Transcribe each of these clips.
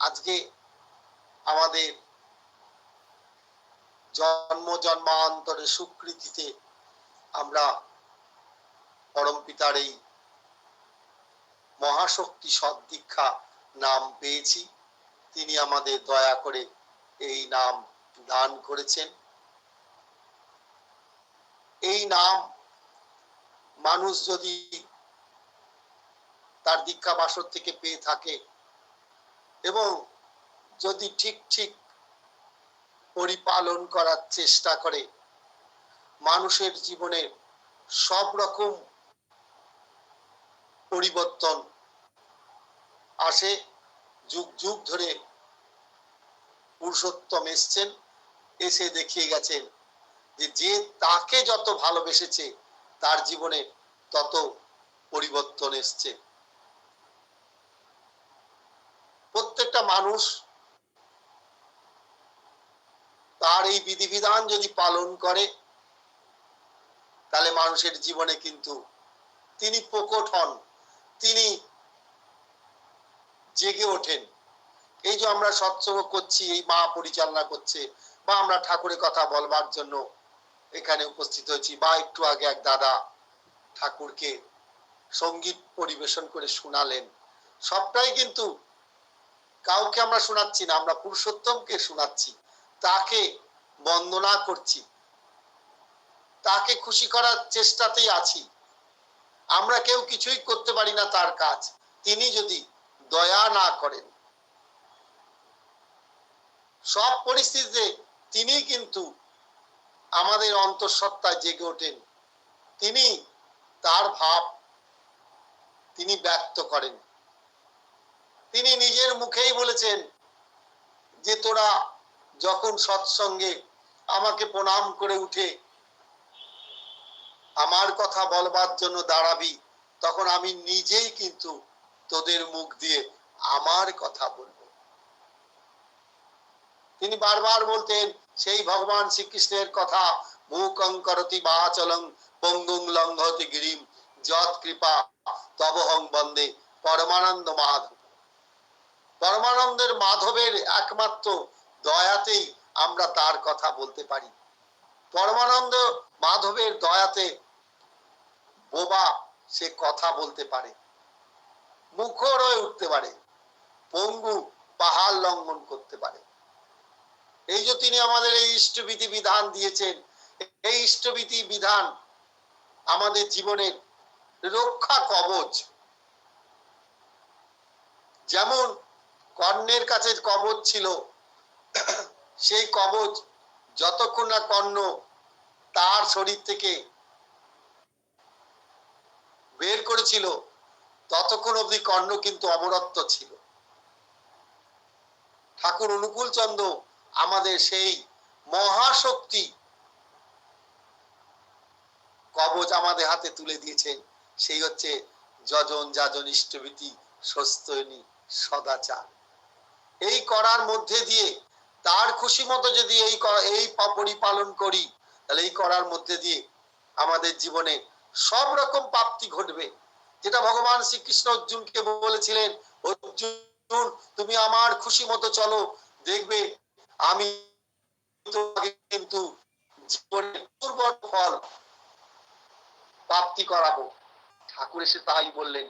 আজকে আমাদের জন্ম জন্মান্তরে সুকৃতিতে আমরা পরম পিতার এই মহাশক্তি সদ্দীক্ষা নাম পেয়েছি। তিনি আমাদের দয়া করে এই নাম দান করেছেন। এই নাম মানুষ যদি তার দীক্ষা বাসর থেকে পেয়ে থাকে এবং যদি ঠিক ঠিক পরিপালন করার চেষ্টা করে, মানুষের জীবনে সব রকম পরিবর্তন আসে, যুগ যুগ ধরে পুরুষোত্তম এসছেন, এসে দেখিয়ে গেছেন যে যে তাকে যত ভালোবেসেছে, তার জীবনে তত পরিবর্তন এসছে। প্রত্যেকটা মানুষ তার এই বিধিবিধান যদি পালন করে, তাহলে মানুষের জীবনে কিন্তু তিনি প্রকট হন, তিনি জেগে ওঠেন। এই যে আমরা সৎসঙ্গ করছি, এই মা পরিচালনা করছে, বা আমরা ঠাকুরের কথা বলবার জন্য এখানে উপস্থিত হয়েছি, বা একটু আগে এক দাদা ঠাকুরকে সংগীত পরিবেশন করে শোনালেন, সবটাই কিন্তু কাউকে আমরা শোনাচ্ছি না, আমরা পুরুষোত্তমকে শোনাচ্ছি, তাকে বন্দনা করছি, তাকে খুশি করার চেষ্টাতেই আছি। আমরা কেউ কিছুই করতে পারি না তার কাজ, তিনি যদি দয়া না করেন। সব পরিস্থিতিতে তিনি কিন্তু আমাদের অন্তঃসত্ত্বায় জেগে ওঠেন। তিনি তার ভাব তিনি ব্যক্ত করেন। তিনি নিজের মুখেই বলেছেন যে তোরা যখন সৎসঙ্গে আমাকে প্রণাম করে উঠে আমার কথা বলবার জন্য দাঁড়াবি, তখন আমি নিজেই কিন্তু তোদের মুখ দিয়ে আমার কথা বলব। তিনি বারবার বলতেন, সেই ভগবান শ্রীকৃষ্ণের কথা মুখং করতি বাচলং পঙ্গুং লঙ্ঘতি গিরিম, যৎ কৃপা তবহং বন্দে পরমানন্দ মাধব। পরমানন্দের মাধবের একমাত্র দয়াতেই আমরা তার কথা বলতে পারি। পরমানন্দ মাধবের দয়াতে বোবা সে কথা বলতে পারে। মুখর হয়ে উঠতে পারে। পঙ্গু পাহাড় লঙ্ঘন করতে পারে। এই যে তিনি আমাদের এই ইষ্টবিধি বিধান দিয়েছেন, এই ইষ্টবিধি বিধান আমাদের জীবনের রক্ষা কবচ। যেমন কর্ণের কাছে কবচ ছিল। সেই কবচ যতক্ষণ না কর্ণ তার শরীর থেকে বের করেছিল, ততক্ষণ অবধি কর্ণ কিন্তু অমরত্ব ছিল। ঠাকুর অনুকূল চন্দ্র আমাদের সেই মহাশক্তি কবচ আমাদের হাতে তুলে দিয়েছেন। সেই হচ্ছে যজন যাজন ইষ্টভীতি স্বস্তনী সদাচার। এই করার মধ্যে দিয়ে তার খুশি মতো যদি এই এই পরিপালন করি, তাহলে এই করার মধ্যে দিয়ে আমাদের জীবনে সব রকম প্রাপ্তি ঘটবে। যেটা ভগবান শ্রীকৃষ্ণ অর্জুনকে বলেছিলেন, অর্জুন, তুমি আমার খুশি মতো চলো, দেখবে আমি কিন্তু ফল প্রাপ্তি করাবো। ঠাকুর এসে তাই বললেন।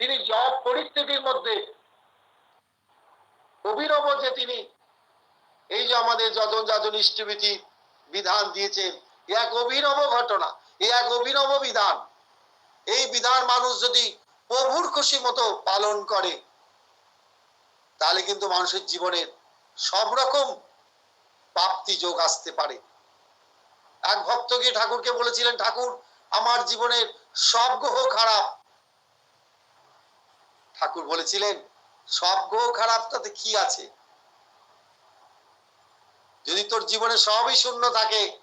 তিনি জব পরিস্থিতির মধ্যে অভিনব যে তিনি, এই যে আমাদের যজন যাজন ইষ্টবিধি বিধান দিয়েছেন এক অভিনব ঘটনা, এ এক অভিনব বিধান। এই বিধান মানুষ যদি প্রভুর খুশি মতো পালন করে, তাহলে কিন্তু মানুষের জীবনের সব রকম প্রাপ্তি যোগ আসতে পারে। এক ভক্ত গিয়ে ঠাকুরকে বলেছিলেন, ঠাকুর, আমার জীবনের সব গ্রহ খারাপ। ঠাকুর বলেছিলেন সব খারাপ, তাতে কি আছে? যদি তোর জীবনে সবই শূন্য থাকে,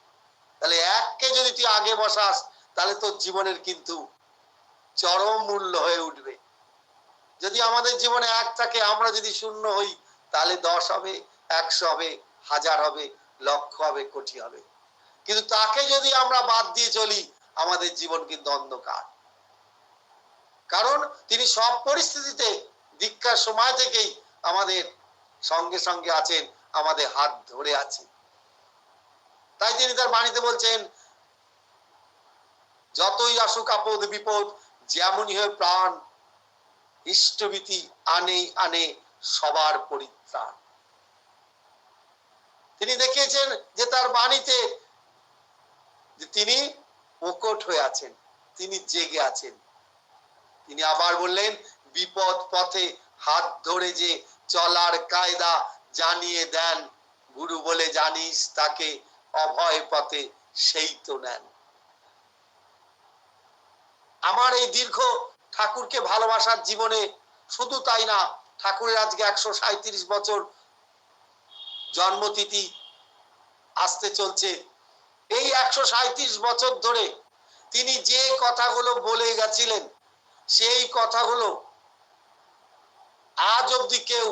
তাহলে এককে যদি তুই আগে বসাস, তাহলে তোর জীবনের কিন্তু চরম মূল্য হয়ে উঠবে। যদি আমাদের জীবনে এক থাকে, আমরা যদি শূন্য হই, তাহলে দশ হবে, একশো হবে, হাজার হবে, লক্ষ হবে, কোটি হবে। কিন্তু তাকে যদি আমরা বাদ দিয়ে চলি, আমাদের জীবন কিন্তু অন্ধকার। কারণ তিনি সব পরিস্থিতিতে দীক্ষার সময় থেকেই আমাদের সঙ্গে সঙ্গে আছেন, আমাদের হাত ধরে আছেন। তাই তিনি তার বাণীতে বলছেন, যতই আসুক আপদ বিপদ, যেমনই হয় প্রাণ, ইষ্টভীতি আনে আনে সবার পরিত্রাণ। তিনি দেখিয়েছেন যে তার বাণীতে তিনি প্রকট হয়ে আছেন, তিনি জেগে আছেন। তিনি আবার বললেন বিপদ পথে হাত ধরে যে চলার কায়দা জানিয়ে দেন, গুরু বলে জানিস তাকে অভয় পথে সেই তো নেন। আমার এই দীর্ঘ ঠাকুরকে ভালোবাসার জীবনে শুধু তাই না, ঠাকুরের আজকে একশো সাঁত্রিশ বছর জন্মতিথি আসতে চলছে। এই একশো সাঁত্রিশ বছর ধরে তিনি যে কথাগুলো বলে গেছিলেন, সেই কথাগুলো আজ অব্দি কেউ,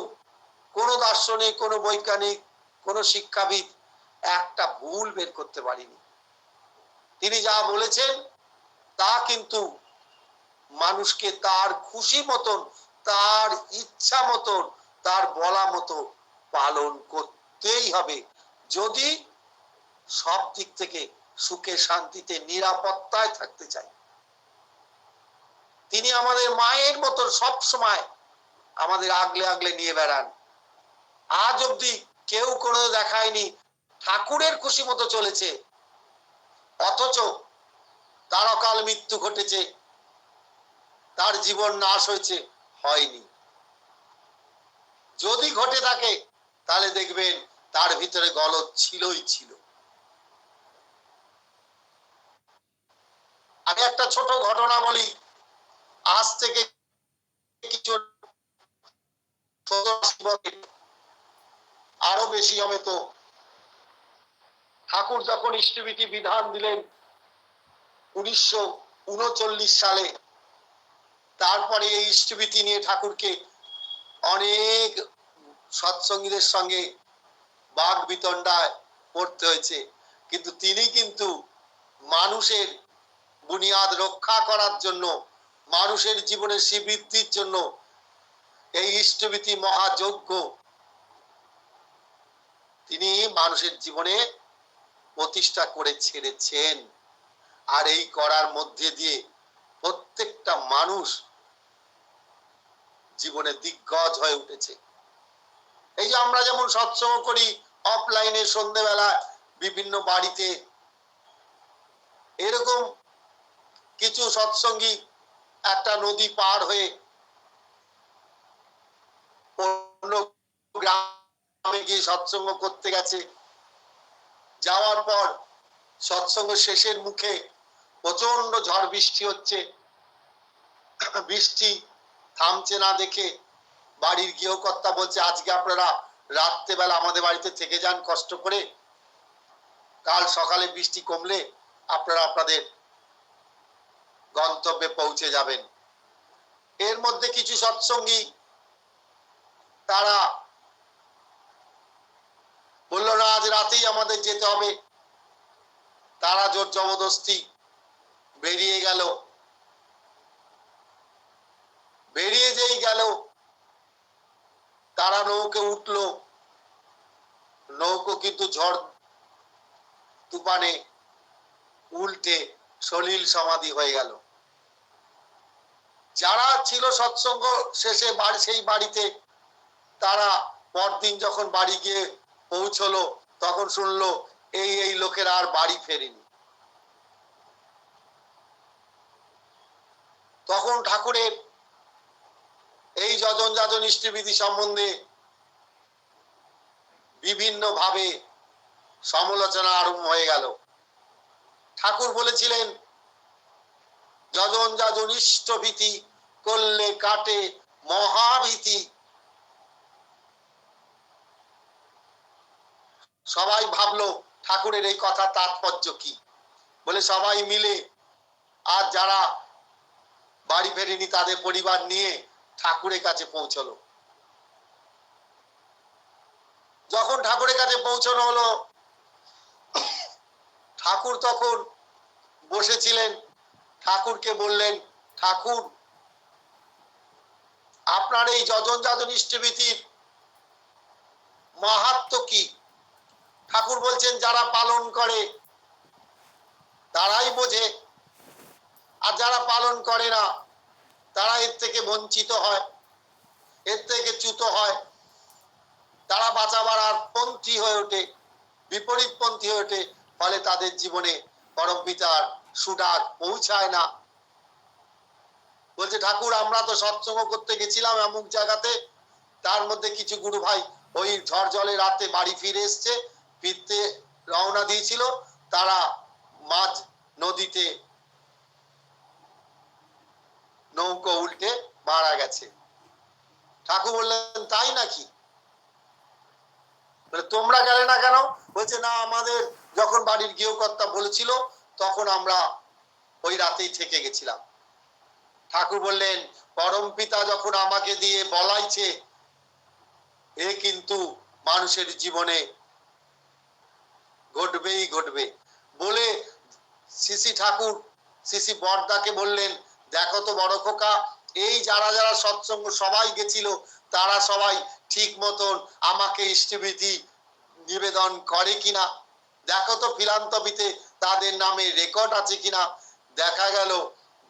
কোনো দার্শনিক, কোনো বৈজ্ঞানিক, কোনো শিক্ষাবিদ একটা ভুল বের করতে পারিনি। তিনি যা বলেছেন, তা কিন্তু মানুষকে তার খুশি মতন, তার ইচ্ছা মতন, তার বলা মতো পালন করতেই হবে। যদি সব দিক থেকে সুখে, শান্তিতে, নিরাপত্তায় থাকতে চাই তিনি আমাদের মায়ের মতন সব সময় আমাদের আগলে আগলে নিয়ে বেড়ান। আজ অব্দি কেউ কোনো দেখায়নি ঠাকুরের খুশি মতো চলেছে। অথচ তার অকাল মৃত্যু ঘটেছে, তার জীবন নাশ হয়েছে, হয়নি। যদি ঘটে থাকে, তাহলে দেখবেন তার ভিতরে গলদ ছিলই ছিল। আমি একটা ছোট ঘটনা বলি। আজ থেকে কিছু আরও বেশি হবে তো। ঠাকুর যখন ইষ্টবিধি বিধান দিলেন উনিশশো উনচল্লিশ সালে, তারপরে এই ইষ্টবিধি নিয়ে ঠাকুরকে অনেক সৎসঙ্গীদের সঙ্গে বাঘ বিতণ্ডায় পড়তে হয়েছে। কিন্তু তিনি কিন্তু মানুষের বুনিয়াদ রক্ষা করার জন্য, মানুষের জীবনের শ্রীবৃদ্ধির জন্য এই ইষ্টভীতি মহাযজ্ঞ। তিনি মানুষের জীবনে প্রতিষ্ঠা করে ছেড়েছেন। আর এই করার মধ্যে দিয়ে প্রত্যেকটা মানুষ জীবনে দিগ্গজ হয়ে উঠেছে। এই যে আমরা যেমন সৎসঙ্গ করি অফলাইনে সন্ধ্যেবেলা বিভিন্ন বাড়িতে, এরকম কিছু সৎসঙ্গী একটা নদী পার হয়ে অন্য গ্রামে গিয়ে সৎসঙ্গ করতে গেছে। যাওয়ার পর সৎসঙ্গ শেষের মুখে প্রচণ্ড ঝড় বৃষ্টি হচ্ছে। বৃষ্টি থামছে না দেখে বাড়ির গৃহকর্তা বলছে, আজকে আপনারা রাত্রেবেলা আমাদের বাড়িতে থেকে যান কষ্ট করে। কাল সকালে বৃষ্টি কমলে আপনারা আপনাদের গন্তব্যে পৌঁছে যাবেন। এর মধ্যে কিছু সৎসঙ্গী তারা বলল না আজ রাতেই আমাদের যেতে হবে। তারা জোর জবরদস্তি বেরিয়ে গেল। বেরিয়ে যেই গেল, তারা নৌকে উঠল। নৌকো কিন্তু ঝড় তুফানে উল্টে সলিল সমাধি হয়ে গেল। যারা ছিল সৎসঙ্গ শেষে বাড়ি, সেই বাড়িতে তারা পরদিন যখন বাড়ি গিয়ে পৌঁছলো, তখন শুনলো, এই এই লোকের আর বাড়ি ফেরেনি। তখন ঠাকুরের এই যজন যাজন ইষ্টবিধি সম্বন্ধে বিভিন্ন ভাবে সমালোচনা আরম্ভ হয়ে গেল। ঠাকুর বলেছিলেন, যজন যাজন ইষ্টভীতি করলে কাটে মহাভীতি। সবাই ভাবলো, ঠাকুরের এই কথা তাৎপর্য কি? বলে, সবাই মিলে আর যারা বাড়ি ফেরেনি তাদের পরিবার নিয়ে ঠাকুরের কাছে পৌঁছলো। যখন ঠাকুরের কাছে পৌঁছানো হলো, ঠাকুর তখন বসেছিলেন। ঠাকুরকে বললেন, ঠাকুর, আপনার এই যজন যাজন ইষ্টভীতির মাহাত্ম কি? ঠাকুর বলছেন, যারা পালন করে, তারাই বোঝে। আর যারা পালন করে না, তারা এর থেকে বঞ্চিত হয়, এর থেকে চ্যুত হয়। তারা বাঁচাবার আর পন্থী হয়ে ওঠে বিপরীত পন্থী হয়ে ওঠে, ফলে তাদের জীবনে পরম পিতার সুডাক পৌঁছায় না। বলছে, ঠাকুর, আমরা তো সৎসঙ্গ করতে গেছিলাম অমুক জায়গাতে, তার মধ্যে কিছু গুরু ভাই ওই ঝড় জলে রাতে বাড়ি ফিরে এসছে ফিরতে রওনা দিয়েছিল। তারা মাঝ নদীতে নৌকো উল্টে মারা গেছে। ঠাকুর বললেন, তাই নাকি? তোমরা গেলে না কেন? বলছে, না, আমাদের যখন বাড়ির গৃহকর্তা বলেছিল, তখন আমরা ওই রাতেই থেকে গেছিলাম। ঠাকুর বললেন, পরম পিতা যখন আমাকে দিয়ে বলাইছে, এ কিন্তু মানুষের জীবনে ঘটবেই, ঘটবে। বলে শিশি ঠাকুর, শিশি বর্দাকে বললেন, দেখো তো বড় খোকা, এই যারা যারা সৎসঙ্গ সবাই গেছিল, তারা সবাই ঠিক মতন আমাকে ইষ্টভীতি নিবেদন করে কিনা? দেখো তো ফিলান্তবিতে তাদের নামে রেকর্ড আছে কিনা? দেখা গেল,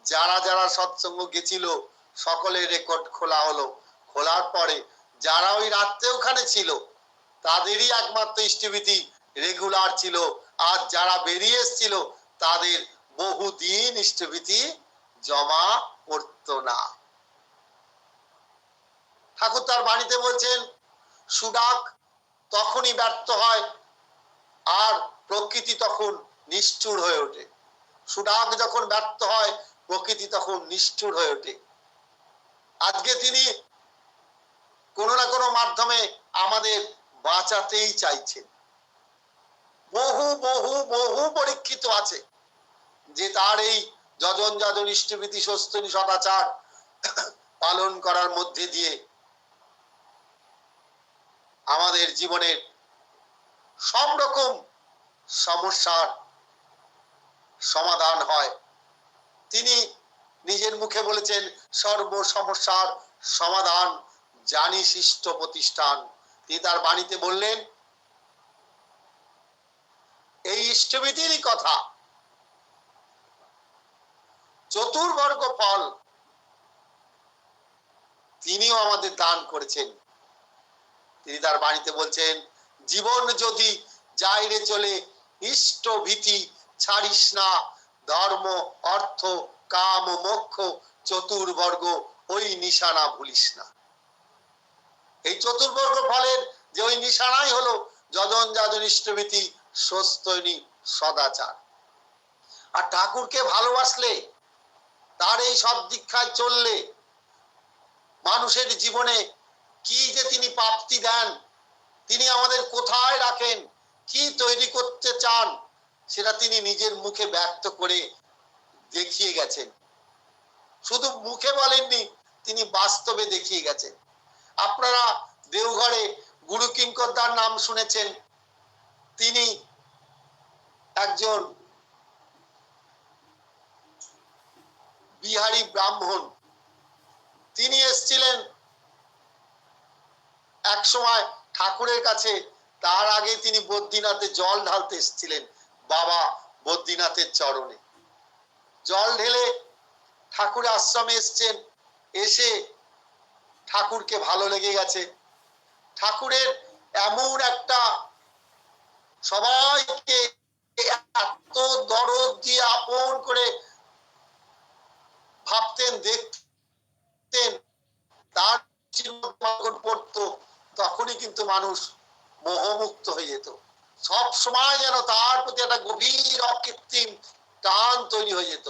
যারা যারা সৎসঙ্গ গেছিল, সকলের রেকর্ড খোলা হলো। খোলার পরে যারা ওই রাত্রে ওখানে ছিল, তাদেরই একমাত্র ইষ্টভীতি রেগুলার ছিল। আর যারা বেরিয়ে এসেছিল, তাদের বহুদিন ইষ্টভীতি জমা পড়তো না। ঠাকুর তার বাড়িতে বলছেন, সুডাক তখনই ব্যর্থ হয় আর প্রকৃতি তখন নিষ্ঠুর হয়ে ওঠে। সুডাক যখন ব্যর্থ হয়, প্রকৃতি তখন নিষ্ঠুর হয়ে ওঠে। আজকে তিনি কোনো না কোনো মাধ্যমে আমাদের বাঁচাতেই চাইছেন। বহু বহু বহু পরীক্ষিত আছে যে তার এই যজন, যাজন, ইষ্টভীতি, স্বস্তনী, সদাচার পালন করার মধ্যে দিয়ে আমাদের জীবনের সব রকম সমস্যার সমাধান হয়। তিনি নিজের মুখে বলেছেন, সর্ব সমস্যার সমাধান জানি শিষ্ট প্রতিষ্ঠান। তিনি তার বাণীতে বললেন এই ইষ্টবিধিরই কথা। চতুর্বর্গ ফল তিনিও আমাদের দান করেছেন। তিনি তার বাণীতে বলছেন, জীবন যদি যাইরে চলে ইষ্ট ভীতি ছাড়িস না। ধর্ম, অর্থ, কাম, মোক্ষ, চতুর্বর্গ, ওই নিশানা ভুলিস না। এই চতুর্বর্গ ফলের যে ওই নিশানাই হলো যজন যাজন ইষ্টভীতি স্বস্তনী সদাচার। আর ঠাকুরকে ভালোবাসলে, তার এই সব দীক্ষায় চললে মানুষের জীবনে কি যে তিনি প্রাপ্তি দেন, তিনি আমাদের কোথায় রাখেন, কি তৈরি করতে চান, সেটা তিনি নিজের মুখে ব্যক্ত করে দেখিয়ে গেছেন। শুধু মুখে বলেননি, তিনি বাস্তবে দেখিয়ে গেছেন। আপনারা দেওঘরে গুরু কিঙ্করদার নাম শুনেছেন। তিনি একজন বিহারি ব্রাহ্মণ। তিনি এসছিলেন এক সময় ঠাকুরের কাছে। তার আগে তিনি বদ্রীনাথে জল ঢালতে এসেছিলেন বাবা বদ্রীনাথের চরণে। জল ঢেলে ঠাকুর আশ্রমে এসছেন। এসে ঠাকুরকে ভালো লেগে গেছে। ঠাকুরের এমন একটা সবাইকে এত দরদ দিয়ে আপন করে ভাবতেন, দেখতেন, তার পড়তো তখনই কিন্তু মানুষ মোহমুক্ত হয়ে যেত। সব সময় যেন তার প্রতি একটা গভীর অকৃত্রিম টান তৈরি হয়ে যেত।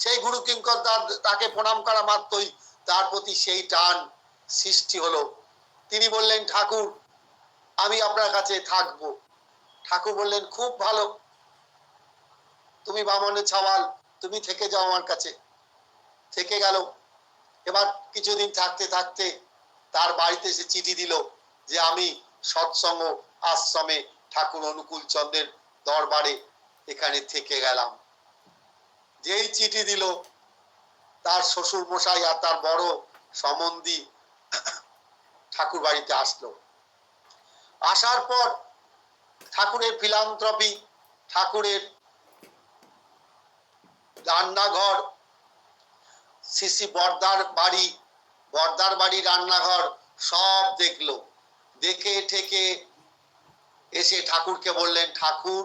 সেই গুরু কিঙ্কর তাকে প্রণাম করা মাত্রই তার প্রতি সেই টান সৃষ্টি হলো। তিনি বললেন, ঠাকুর, আমি আপনার কাছে থাকব। ঠাকুর বললেন, খুব ভালো। তুমি বামনের ছাওয়াল, তুমি থেকে যাও আমার কাছে। থেকে গেল। এবার কিছুদিন থাকতে থাকতে তার বাড়িতে এসে চিঠি দিল যে, আমি সৎসঙ্গ আশ্রমে ঠাকুর অনুকূল চন্দ্রের দরবারে এখানে থেকে গেলাম। যেই চিঠি দিল, তার শ্বশুর মশাই আর তার বড় সম্বন্ধী ঠাকুর বাড়িতে আসলো। আসার পর ঠাকুরের ফিলান্থ্রপি, ঠাকুরের রান্নাঘর সিসি বর্দার বাড়ি বর্দার বাড়ি রান্নাঘর সব দেখল। দেখে ঠেকে এসে ঠাকুরকে বললেন, ঠাকুর,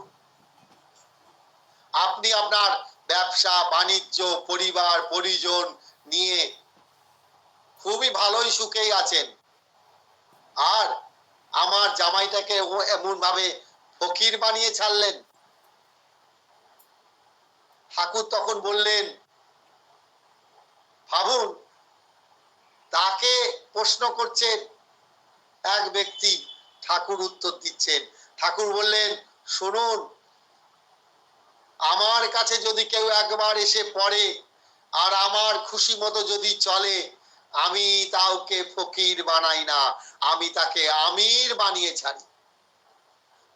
আপনি আপনার ব্যবসা, বাণিজ্য, পরিবার, পরিজন নিয়ে খুবই ভালোই সুখেই আছেন। আর আমার জামাইটাকে এমন ভাবে ফকির বানিয়ে ছাড়লেন। ঠাকুর তখন বললেন, ভাবুন, তাকে প্রশ্ন করছেন এক ব্যক্তি, ঠাকুর উত্তর দিচ্ছেন। ঠাকুর বললেন, শুনুন, আমার কাছে যদি কেউ একবার এসে পড়ে আর আমার খুশি মতো যদি চলে, আমি তাওকে ফকির বানাই না। আমি তাকে আমির বানিয়ে ছাড়ি।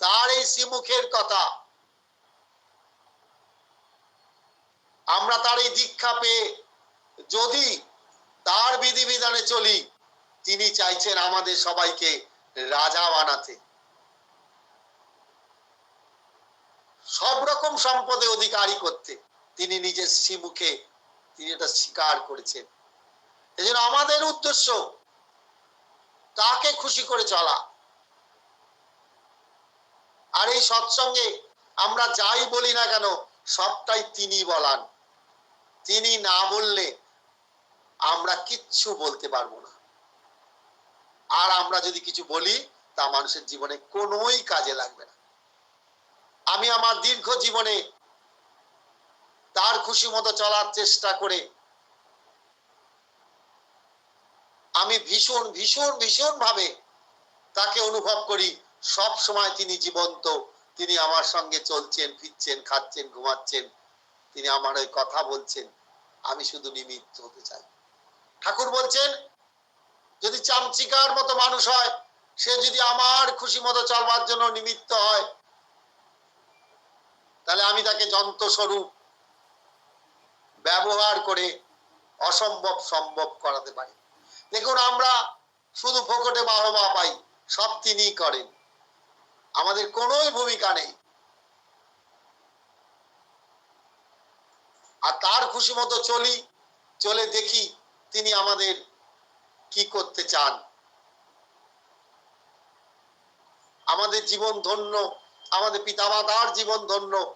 তার এই শ্রীমুখের কথা। আমরা তার এই দীক্ষা পেয়ে যদি তার বিধিবিধানে চলি, তিনি চাইছেন আমাদের সবাইকে রাজা বানাতে। সব রকম সম্পদে অধিকারী করতে। তিনি নিজের শ্রীমুখে তিনি এটা স্বীকার করেছেন। এই আমাদের উদ্দেশ্য তাকে খুশি করে চলা। আর এই সৎসঙ্গে আমরা যাই বলি না কেন, সবটাই তিনি বলান। তিনি না বললে আমরা কিচ্ছু বলতে পারব না। আর আমরা যদি কিছু বলি, তা মানুষের জীবনে কোনোই কাজে লাগবে না। আমি আমার দীর্ঘ জীবনে তার খুশি মতো চলার চেষ্টা করে আমি ভীষণ ভীষণ ভীষণ ভাবে তাকে অনুভব করি। সব সময় তিনি জীবন্ত, তিনি আমার সঙ্গে চলছেন, ফিরছেন, খাচ্ছেন, ঘুমাচ্ছেন। তিনি আমার ওই কথা বলছেন, আমি শুধু নিমিত্ত হতে চাই। ঠাকুর বলছেন, যদি চামচিকার মতো মানুষ হয়, সে যদি আমার খুশি মতো চলবার জন্য নিমিত্ত হয়, তাহলে আমি তাকে যন্ত্রস্বরূপ ব্যবহার করে অসম্ভব সম্ভব করাতে পারি। দেখুন, আমরা শুধু ফোকটে বাহবা পাই, সব তিনি করেন। আমাদের কোনোই ভূমিকা নেই। আর তার খুশি মতো চলি, চলে দেখি তিনি আমাদের কি করতে চান। আমাদের জীবন ধন্য, আমাদের পিতামাতার জীবন ধন্য।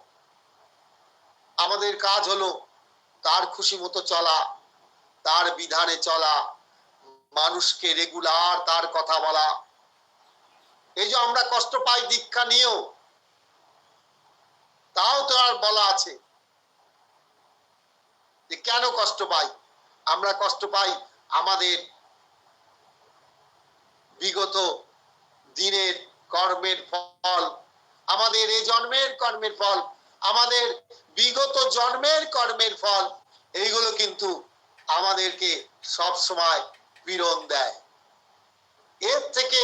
আমাদের কাজ হলো তার খুশি মতো চলা, তার বিধানে চলা, মানুষকে রেগুলার তার কথা বলা। এই যে আমরা কষ্ট পাই, দীক্ষা নিয়েও, তাও তো আর বলা আছে যে কেন কষ্ট পাই? আমরা কষ্ট পাই আমাদের বিগত দিনের কর্মের ফল, আমাদের এই জন্মের কর্মের ফল, আমাদের বিগত জন্মের কর্মের ফল, এইগুলো কিন্তু আমাদেরকে সব সময় পীড়ন দেয়। এর থেকে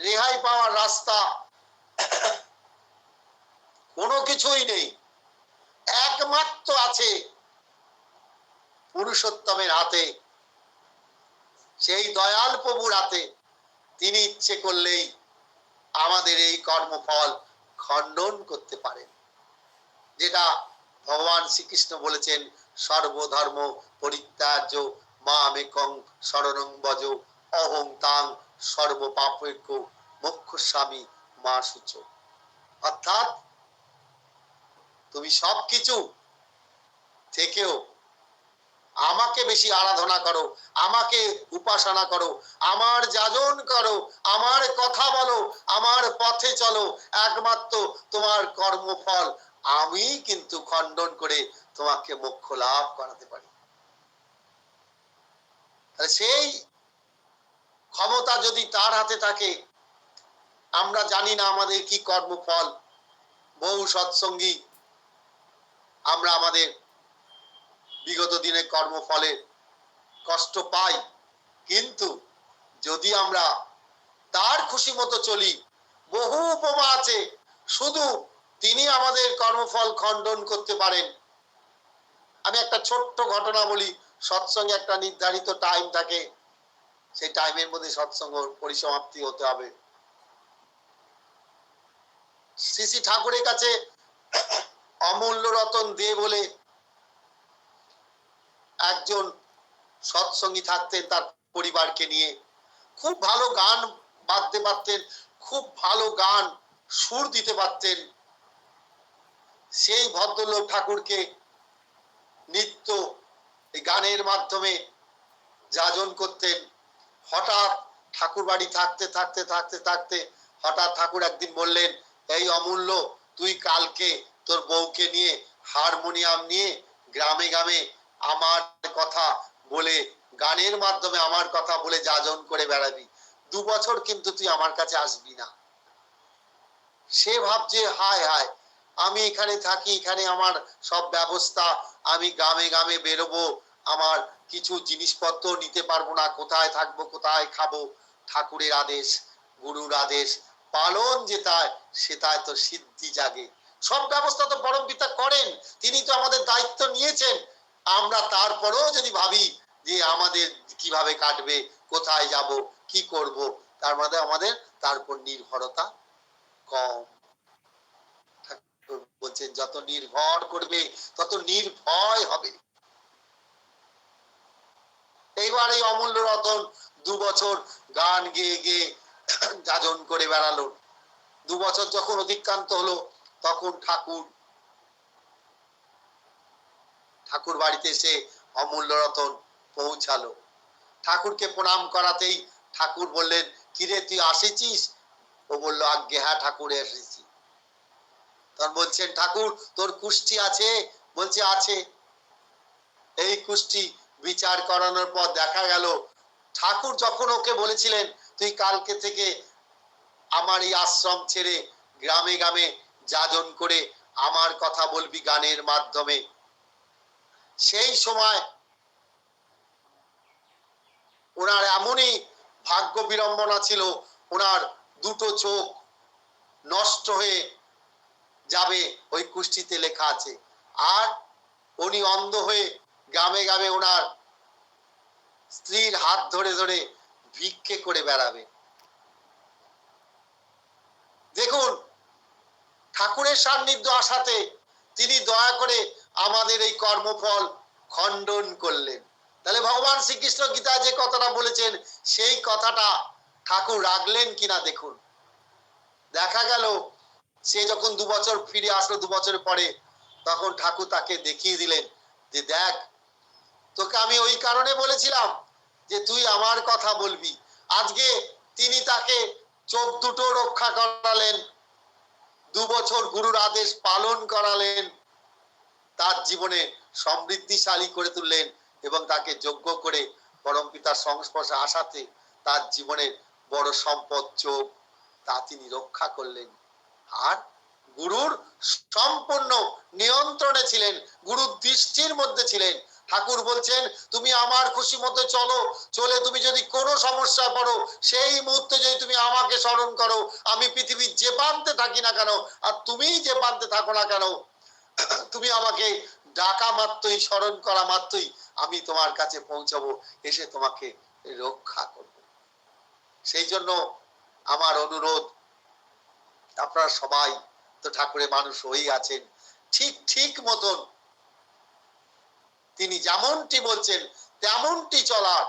রেহাই পাওয়ার রাস্তা। কোনো কিছুই নেই। একমাত্র আছে পুরুষোত্তমের হাতে। সেই দয়াল প্রভুর হাতে। তিনি ইচ্ছে করলেই আমাদের এই কর্মফল খণ্ডন করতে পারেন। যেটা ভগবান শ্রীকৃষ্ণ বলেছেন, সর্বধর্ম পরিত্যাজ্য মা মেকং শরণং বজ, অহং তাং সর্বপাপৈক্য মোক্ষ স্বামী মা সূচ। অর্থাৎ তুমি সবকিছু থেকেও আমাকে বেশি আরাধনা করো, আমাকে উপাসনা করো, আমার যাজন করো, আমার কথা বলো, আমার পথে চলো, একমাত্র তোমার কর্মফল আমি কিন্তু খণ্ডন করে তোমাকে মোক্ষ লাভ করাতে পারি। সেই ক্ষমতা যদি তার হাতে থাকে, আমরা জানি না আমাদের কি কর্মফল। বহু সৎসঙ্গী আমরা আমাদের বিগত দিনে কর্মফলে কষ্ট পাই। কিন্তু যদি আমরা তার খুশি মতো চলি, বহু উপমা আছে, শুধু তিনি আমাদের কর্মফল খণ্ডন করতে পারেন। আমি একটা ছোট্ট ঘটনা বলি, সৎসঙ্গে একটা নির্ধারিত টাইম থাকে। সেই টাইমের মধ্যে সৎসঙ্গ পরিসমাপ্তি হতে হবে। শ্রী শ্রী ঠাকুরের কাছে অমূল্য রতন দে বলে একজন সৎসঙ্গী থাকতেন তার পরিবারকে নিয়ে। খুব ভালো গান বাঁধতে পারতেন, খুব ভালো গান সুর দিতে পারতেন। সেই ভদ্রলোক ঠাকুরকে নিত্য গানের মাধ্যমে যাজন করতেন। হঠাৎ ঠাকুর বাড়ি থাকতে থাকতে থাকতে থাকতে হঠাৎ ঠাকুর একদিন বললেন, এই অমূল্য, তুই কালকে তোর বউকে নিয়ে হারমোনিয়াম নিয়ে গ্রামে গ্রামে আমার কথা বলে, গানের মাধ্যমে আমার কথা বলে যাজন করে বেড়াবি। দু বছর কিন্তু তুই আমার কাছে আসবি না। সে ভাবছে, হায় হায়, আমি এখানে থাকি, এখানে আমার সব ব্যবস্থা, আমি গ্রামে গ্রামে বেরোবো, আমার কিছু জিনিসপত্র নিতে পারব না, কোথায় থাকব, কোথায় খাব, ঠাকুরের আদেশ, গুরুর আদেশ, পালন যেটায়, সেটায় তো সিদ্ধি জাগে। সব ব্যবস্থা তো পরম পিতা করেন, তিনি তো আমাদের দায়িত্ব নিয়েছেন। আমরা তারপরেও যদি ভাবি যে আমাদের কীভাবে কাটবে, কোথায় যাব, কি করব, তার মধ্যে আমাদের তারপর নির্ভরতা কম। বলছেন, যত নির্ভর করবে, তত নির্ভয় হবে। এইবার এই অমূল্য রতন দু বছর গান গেয়ে গেয়ে যাজন করে বেড়ালো। দু বছর যখন অতিক্রান্ত হলো, তখন ঠাকুর ঠাকুর বাড়িতে এসে অমূল্য রতন পৌঁছালো। ঠাকুরকে প্রণাম করাতেই ঠাকুর বললেন, কিরে, তুই আসেছিস? ও বলল, আজ্ঞে হ্যাঁ ঠাকুর এসেছি। তখন বলছেন, ঠাকুর, তোর কুষ্টি আছে? বলছে, আছে। এই কুষ্টি বিচার করানোর পর দেখা গেল, ঠাকুর যখন ওকে বলেছিলেন, তুই কালকে থেকে আমার এই আশ্রম ছেড়ে গ্রামে গ্রামে যাজন করে আমার কথা বলবি গানের মাধ্যমে। সেই সময় ওনার এমনই ভাগ্য বিড়ম্বনা ছিল, ওনার দুটো চোখ নষ্ট হয়ে যাবে ওই কুষ্টিতে লেখা আছে। আর উনি অন্ধ হয়ে গ্রামে গ্রামে ওনার স্ত্রীর হাত ধরে ধরে ভিক্ষে করে বেড়াবে। দেখুন, ঠাকুরের সান্নিধ্য আসাতে তিনি দয়া করে আমাদের এই কর্মফল খণ্ডন করলেন। তাহলে ভগবান শ্রীকৃষ্ণ গীতা যে কথাটা বলেছেন, সেই কথাটা ঠাকুর রাখলেন কিনা দেখুন। দেখা গেল, সে যখন দু বছর ফিরে আসলো দু বছর পরে তখন ঠাকুর তাকে দেখিয়ে দিলেন যে, দেখ তোকে আমি ওই কারণে বলেছিলাম যে তুই আমার কথা বলবি। আজকে তিনি তাকে চোখ দুটো রক্ষা করালেন, দু বছর গুরুর আদেশ পালন করালেন, তার জীবনে সমৃদ্ধিশালী করে তুললেন এবং তাকে যোগ্য করে পরম পিতার সংস্পর্শে আসাতে তার জীবনের বড় সম্পদ, চোখ তা তিনি রক্ষা করলেন। আর গুরুর সম্পূর্ণ নিয়ন্ত্রণে ছিলেন, গুরুর দৃষ্টির মধ্যে ছিলেন। ঠাকুর বলছেন, তুমি আমার খুশি মতো চলো, চলে তুমি যদি কোনো সমস্যা পড়ো, সেই মুহূর্তে যদি তুমি আমাকে স্মরণ করো, আমি পৃথিবীর যে প্রান্তে থাকি না কেন, আর তুমি যে প্রান্তে থাকো না কেন, তুমি আমাকে ডাকা মাত্রই, স্মরণ করা মাত্রই, আমি তোমার কাছে পৌঁছাবো, এসে তোমাকে রক্ষা করব। সেই জন্য আমার অনুরোধ, আপনারা সবাই তো ঠাকুরের মানুষ হয়েই আছেন, ঠিক ঠিক মতন তিনি যেমনটি বলছেন, তেমনটি চলার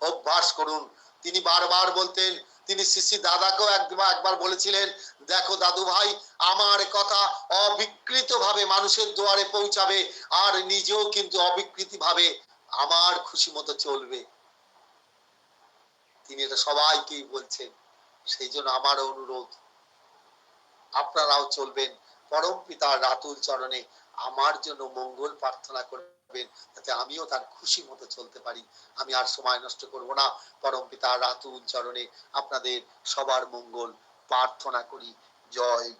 অভ্যাস করুন। তিনি বারবার বলতেন, তিনি শ্রী দাদাকেও একবার একবার বলেছিলেন, দেখো দাদু ভাই, আমার কথা অবিকৃত ভাবে মানুষের দুয়ারে পৌঁছাবে আর নিজেও কিন্তু অবিকৃতি ভাবে আমার খুশি মতো চলবে। তিনি এটা সবাইকেই বলছেন। সেই জন্য আমার অনুরোধ, আপনারাও চলবেন। পরম পিতার রাতুল চরণে আমার জন্য মঙ্গল প্রার্থনা করবেন যাতে আমিও তার খুশি মতো চলতে পারি। আমি আর সময় নষ্ট করব না। পরম পিতার রাতুল চরণে আপনাদের সবার মঙ্গল প্রার্থনা করি। জয়